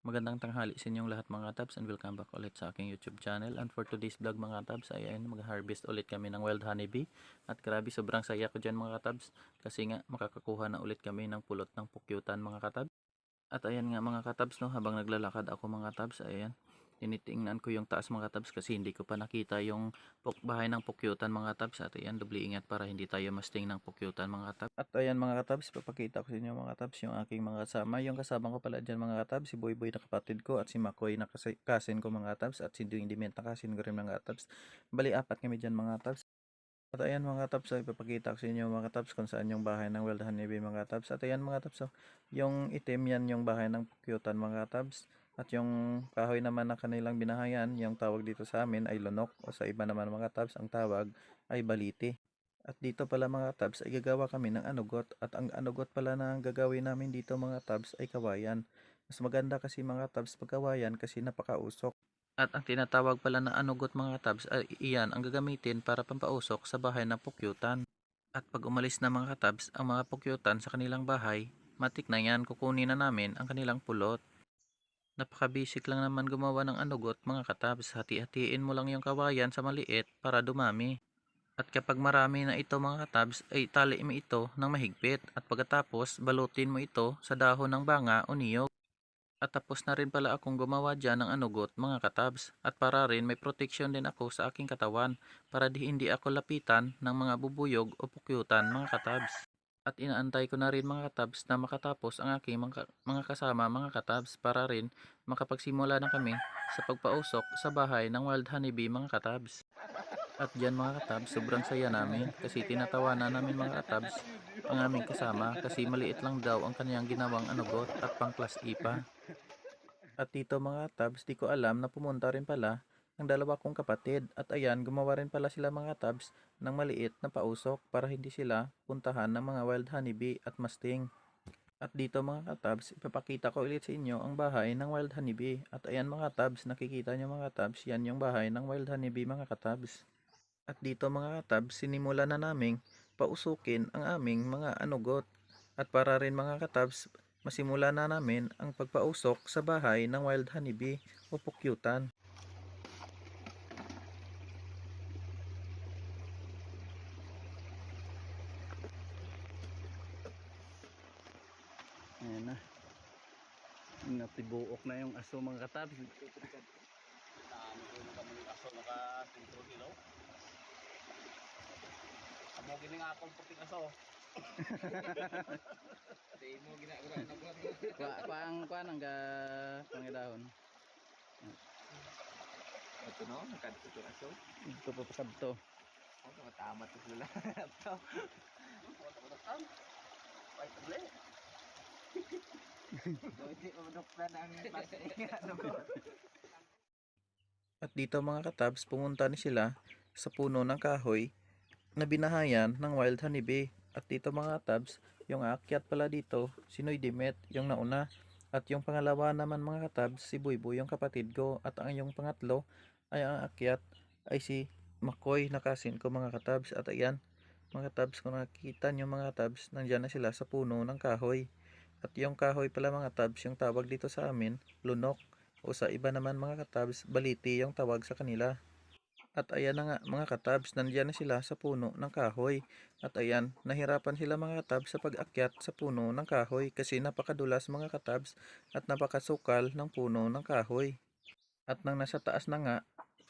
Magandang tanghali sa inyong lahat mga tabs and welcome back ulit sa aking YouTube channel. And for today's vlog mga tabs ay ayun, mag-harvest ulit kami ng wild honeybee. At grabe sobrang saya ko dyan mga tabs kasi nga makakakuha na ulit kami ng pulot ng pukyutan mga katabs. At ayan nga mga katabs no, habang naglalakad ako mga tabs, ayan, tinitingnan ko yung taas mga tabs kasi hindi ko pa nakita yung bahay ng pukyutan mga tabs. At ayan, doble ingat para hindi tayo masting ng pukyutan mga tabs. At ayan mga katabs, papakita ko sa inyo mga tabs yung aking mga kasama. Yung kasama ko pala dyan mga katabs, si Boy Boy na kapatid ko at si Makoy na kasi- kasin ko mga katabs at si Duing Diment na kasin ko rin mga katabs. Bali apat kami dyan mga katabs. At ayan mga tabs, ay papakita ko sa inyo mga tabs kung saan yung bahay ng Wild Honeybee mga tabs. At ayan mga tabs, oh, yung itim yan yung bahay ng pukyutan mga tabs. At yung kahoy naman na kanilang binahayan, yung tawag dito sa amin ay lunok o sa iba naman mga tabs, ang tawag ay baliti. At dito pala mga tabs ay gagawa kami ng anugot at ang anugot pala na gagawin namin dito mga tabs ay kawayan. Mas maganda kasi mga tabs pag kawayan kasi napakausok. At ang tinatawag pala na anugot mga tabs ay iyan ang gagamitin para pampausok sa bahay ng pukyutan. At pag umalis na mga tabs ang mga pukyutan sa kanilang bahay, matik na yan kukunin na namin ang kanilang pulot. Napakabisik lang naman gumawa ng anugot mga katabs. Hati-hatiin mo lang yung kawayan sa maliit para dumami. At kapag marami na ito mga katabs, ay tali mo ito ng mahigpit. At pagkatapos, balutin mo ito sa dahon ng banga o niyog. At tapos na rin pala akong gumawa dyan ng anugot mga katabs. At para rin may protection din ako sa aking katawan para di hindi ako lapitan ng mga bubuyog o pukyutan mga katabs. At inaantay ko na rin mga katabs na makatapos ang aking mga, kasama mga katabs para rin makapagsimula na kami sa pagpausok sa bahay ng wild honeybee mga katabs. At dyan mga katabs, sobrang saya namin kasi tinatawanan namin mga katabs ang aming kasama kasi maliit lang daw ang kanyang ginawang anugot at pang class E pa. At dito mga katabs, di ko alam na pumunta rin pala ang dalawa kong kapatid at ayan gumawa rin pala sila mga tabs ng maliit na pausok para hindi sila puntahan ng mga wild honeybee at masting. At dito mga katabs, ipapakita ko ulit sa inyo ang bahay ng wild honeybee. At ayan mga tabs, nakikita nyo mga tabs, yan yung bahay ng wild honeybee mga katabs. At dito mga katabs, sinimula na naming pausukin ang aming mga anugot. At para rin mga katabs, masimula na namin ang pagpausok sa bahay ng wild honeybee o pukyutan. Ayan na. Natibuok na yung aso mga katabs. Amo gini nga akong puting aso. Di mo ginagawa na ko. Kwa, kuang kuan ang ga pangidahon. Ito no, nakadto to aso. Ito pa pasabto. Oh, tama to sila. Ito. Ay, table. Hindi ko doktan ang pasinga no. At dito mga katabs, pumunta ni sila sa puno ng kahoy na binahayan ng wild honeybee. At dito mga katabs, yung aakyat pala dito, si Noy Dimet, yung nauna. At yung pangalawa naman mga katabs, si Buyboy, yung kapatid ko. At ang yung pangatlo ay ang aakyat ay si Makoy na kasin ko mga katabs. At ayan, mga katabs, kung nakikita nyo mga katabs, nandyan na sila sa puno ng kahoy. At yung kahoy pala mga katabs, yung tawag dito sa amin, lunok. O sa iba naman mga katabs, baliti yung tawag sa kanila. At ayan na nga mga katabs, nandiyan na sila sa puno ng kahoy. At ayan, nahirapan sila mga katabs sa pag-akyat sa puno ng kahoy kasi napakadulas mga katabs at napakasukal ng puno ng kahoy. At nang nasa taas na nga,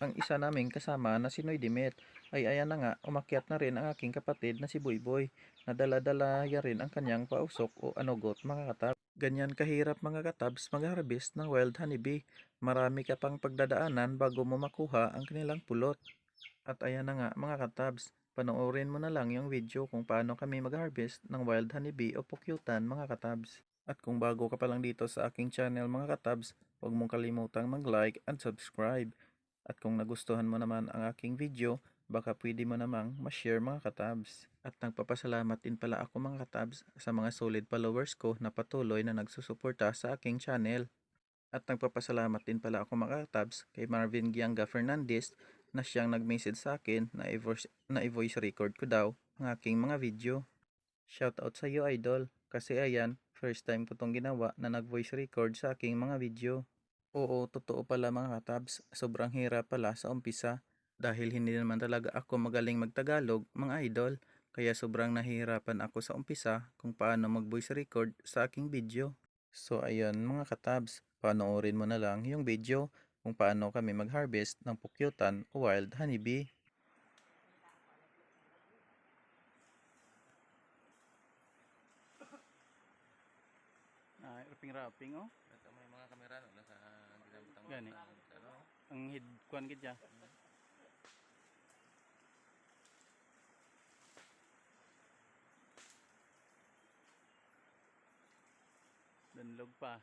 ang isa naming kasama na si Noy Dimet, ay ayan na nga, umakyat na rin ang aking kapatid na si Buyboy. Nadala-dala ya rin ang kanyang pausok o anugot mga katabs. Ganyan kahirap mga katabs mag-harvest ng wild honeybee. Marami ka pang pagdadaanan bago mo makuha ang kanilang pulot. At ayan na nga mga katabs, panoorin mo na lang yung video kung paano kami mag-harvest ng wild honeybee o pukyutan mga katabs. At kung bago ka pa lang dito sa aking channel mga katabs, huwag mong kalimutang mag-like and subscribe. At kung nagustuhan mo naman ang aking video, baka pwede mo namang ma-share mga katabs. At nagpapasalamat din pala ako mga katabs sa mga solid followers ko na patuloy na nagsusuporta sa aking channel. At nagpapasalamat din pala ako mga katabs kay Marvin Gianga Fernandez na siyang nag-message sa akin na i-voice, na i-voice record ko daw ang aking mga video. Shoutout sa iyo idol kasi ayan, First time ko tong ginawa na nag-voice record sa aking mga video. Oo, totoo pala mga katabs. Sobrang hirap pala sa umpisa. Dahil hindi naman talaga ako magaling magtagalog, mga idol. Kaya sobrang nahihirapan ako sa umpisa kung paano mag-voice record sa aking video. So ayun mga katabs, panoorin mo na lang yung video kung paano kami mag-harvest ng pukyutan o wild honeybee. Ah, wrapping oh. Ito may mga kamera no nasa ginamit Gani. Ang head kwan gid siya. Danlog pa.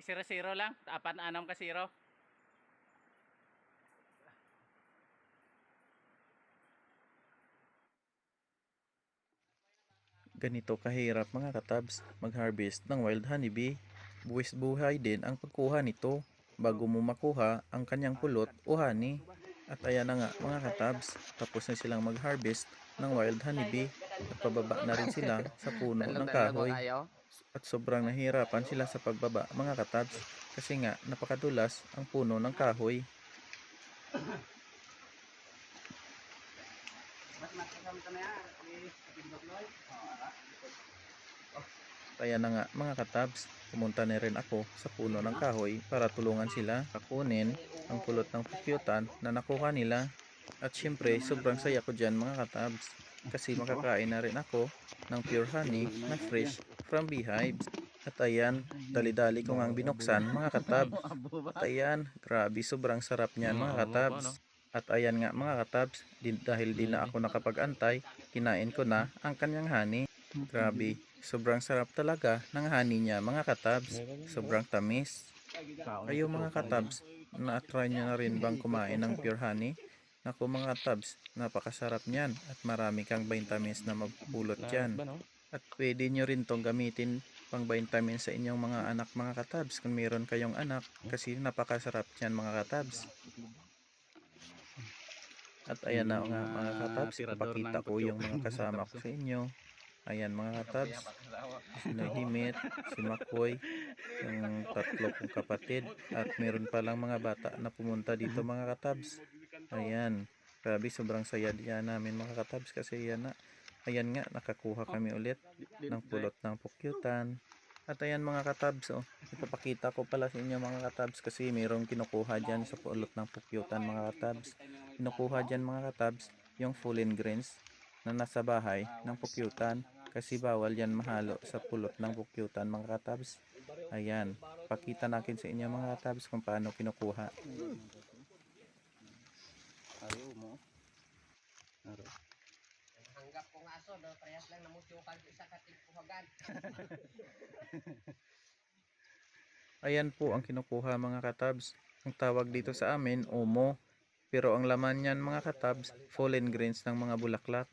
Isira-zero lang. Apat na anam ka zero. Ganito kahirap mga katabs mag-harvest ng wild honeybee. Buwis buhay din ang pagkuha nito bago mo makuha ang kanyang pulot o honey. At ayan na nga mga katabs, tapos na silang mag-harvest ng wild honeybee at pababa na rin sila sa puno ng kahoy. At sobrang nahirapan sila sa pagbaba mga katabs kasi nga napakadulas ang puno ng kahoy. Kaya na nga mga katabs, pumunta na rin ako sa puno ng kahoy para tulungan sila kakunin ang pulot ng pukyutan na nakuha nila. At syempre, sobrang saya ko dyan mga katabs kasi makakain na rin ako ng pure honey na fresh from beehives. At ayan, dali-dali ko ngang binuksan mga katab. At ayan, grabe sobrang sarap niyan mga katabs. At ayan nga mga katabs, din, dahil di na ako nakapag-antay, kinain ko na ang kanyang honey. Grabe, sobrang sarap talaga ng honey niya mga katabs. Sobrang tamis. Kayo mga katabs, na-try nyo na rin bang kumain ng pure honey? Naku mga katabs, napakasarap niyan at marami kang vitamins na mapupulot dyan. At pwede nyo rin tong gamitin pang vitamins sa inyong mga anak mga katabs kung meron kayong anak kasi napakasarap niyan mga katabs. At ayan na nga mga katabs, ipakita ko yung mga kasama ko sa inyo. Ayan mga katabs, si Nahimit, si Makoy, yung tatlo kong kapatid at meron pa lang mga bata na pumunta dito mga katabs. Ayan, grabe sobrang saya diyan namin mga katabs kasi yan na. Ayan nga, nakakuha kami ulit ng pulot ng pukyutan. At ayan mga katabs, oh, ipapakita ko pala sa inyo mga katabs kasi mayroong kinukuha dyan sa pulot ng pukyutan mga katabs. Kinukuha dyan mga katabs yung fallen grains na nasa bahay ng pukyutan kasi bawal yan mahalo sa pulot ng pukyutan mga katabs. Ayan, pakita natin sa inyo mga katabs kung paano kinukuha. Ayaw mo. Araw. Hanggap ko nga aso, do parehas lang namusyukan ko isa katig puhagan. Ayan po ang kinukuha mga katabs. Ang tawag dito sa amin, omo. Pero ang laman niyan mga katabs, fallen grains ng mga bulaklak.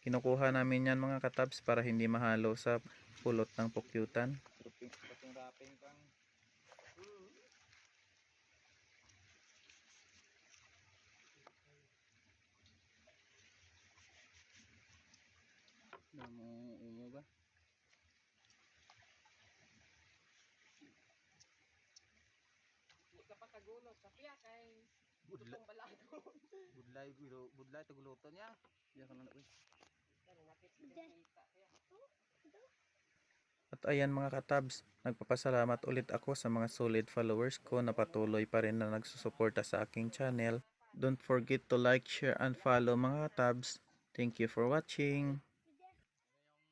Kinukuha namin yan mga katabs para hindi mahalo sa pulot ng pukyutan. Damo umo ba? Di ka pa kagulot sa piya kay dutong balado. Budlay gulo, budlay to guluto niya. Diyan ka lang na, uy. At ayan mga katabs, nagpapasalamat ulit ako sa mga solid followers ko na patuloy pa rin na nagsusuporta sa aking channel. Don't forget to like, share, and follow mga katabs. Thank you for watching.